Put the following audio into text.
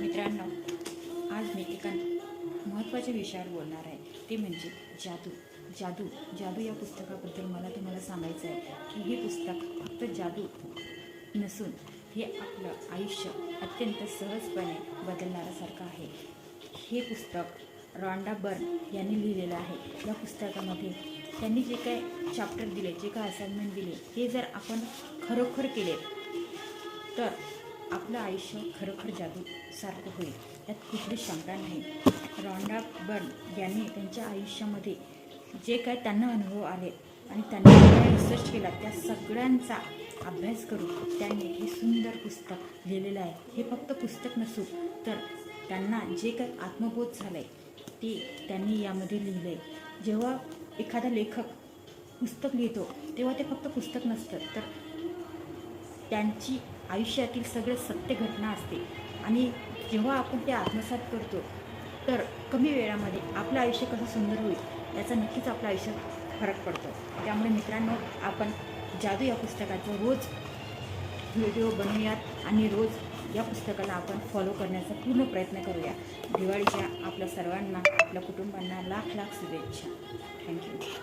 मित्रांनो आज मी एका महत्त्वाच्या विषयावर बोलणार आहे. ते म्हणजे जादू. जादू जादू या पुस्तकाबद्दल मला तुम्हाला सांगायचं आहे की हे पुस्तक फक्त जादू नसून हे आपलं आयुष्य अत्यंत सहजपणे बदलणाऱ्यासारखं आहे. हे पुस्तक रॉन्डा बर्न यांनी लिहिलेलं आहे. या पुस्तकामध्ये त्यांनी जे काय चॅप्टर दिले जे काय असाइनमेंट दिले हे जर आपण खरोखर केले तर आपलं आयुष्य खरोखर जादूसारखं होईल. यात कुठली शंका नाही. रॉन्डा बर्न यांनी त्यांच्या आयुष्यामध्ये जे काय त्यांना अनुभव आले आणि त्यांनी काय रिसर्च केला त्या सगळ्यांचा अभ्यास करून त्यांनी हे सुंदर पुस्तक लिहिलेलं आहे. हे फक्त पुस्तक नसून तर त्यांना जे काही आत्मबोध झालं आहे ते त्यांनी यामध्ये लिहिलं आहे जेव्हा एखादा लेखक पुस्तक लिहितो तेव्हा ते फक्त पुस्तक नसतं तर त्यांची आयुष्यातील सगळं सत्य घटना असते. आणि जेव्हा आपण ते आत्मसात करतो तर कमी वेळामध्ये आपलं आयुष्य कसं सुंदर होईल याचा नक्कीच आपलं आयुष्य फरक पडतो. त्यामुळे मित्रांनो आपण जादू या पुस्तकाचं रोज व्हिडिओ बनवूयात आणि रोज या पुस्तकाला आपण फॉलो करण्याचा पूर्ण प्रयत्न करूया. दिवाळीच्या आपल्या सर्वांना आपल्या कुटुंबांना लाख लाख शुभेच्छा. थँक्यू